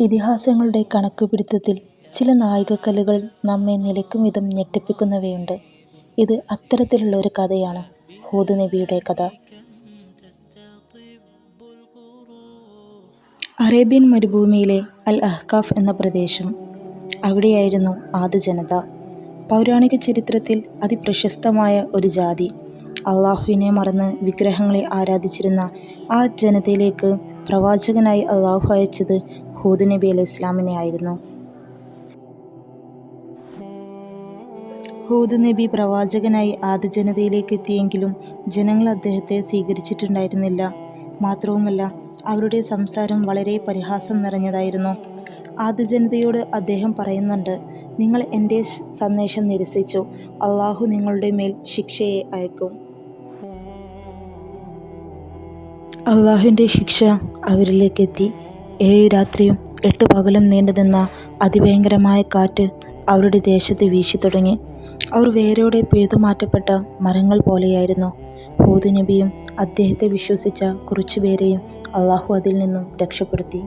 ഇതിഹാസങ്ങളുടെ കണക്കുപിടുത്തത്തിൽ ചില നാഴികക്കല്ലുകൾ നമ്മെ നിലയ്ക്കും വിധം ഞെട്ടിപ്പിക്കുന്നവയുണ്ട്. ഇത് അത്തരത്തിലുള്ള ഒരു കഥയാണ്. ഹൂദ് നബിയുടെ കഥ. അറേബ്യൻ മരുഭൂമിയിലെ അൽ അഹ്കാഫ് എന്ന പ്രദേശം. അവിടെയായിരുന്നു ആദ്യ ജനത പൗരാണിക ചരിത്രത്തിൽ അതിപ്രശസ്തമായ ഒരു ജാതി. അള്ളാഹുവിനെ മറന്ന് വിഗ്രഹങ്ങളെ ആരാധിച്ചിരുന്ന ആ ജനതയിലേക്ക് പ്രവാചകനായി അള്ളാഹു അയച്ചത് ഹൂദ് നബി അലൈഹിസ്സലാമിനെ ആയിരുന്നു. ഹൂദ് നബി പ്രവാചകനായി ആദ്യ ജനതയിലേക്ക് എത്തിയെങ്കിലും ജനങ്ങൾ അദ്ദേഹത്തെ സ്വീകരിച്ചിട്ടുണ്ടായിരുന്നില്ല. മാത്രവുമല്ല അവരുടെ സംസാരം വളരെ പരിഹാസം നിറഞ്ഞതായിരുന്നു. ആദ്യ ജനതയോട് അദ്ദേഹം പറയുന്നുണ്ട് നിങ്ങൾ എന്റെ സന്ദേശം നിരസിച്ചു. അള്ളാഹു നിങ്ങളുടെ മേൽ ശിക്ഷയെ അയക്കും. അള്ളാഹുവിന്റെ ശിക്ഷ അവരിലേക്ക് എത്തി. ഏഴു രാത്രിയും എട്ട് പകലും നീണ്ടുനിന്ന അതിഭയങ്കരമായ കാറ്റ് അവരുടെ ദേശത്ത് വീശി തുടങ്ങി അവർ വേരോടെ പിഴുതുമാറ്റപ്പെട്ട മരങ്ങൾ പോലെയായിരുന്നു. ഹൂദ് നബിയും അദ്ദേഹത്തെ വിശ്വസിച്ച കുറച്ചുപേരെയും അള്ളാഹു അതിൽ നിന്നും രക്ഷപ്പെടുത്തി.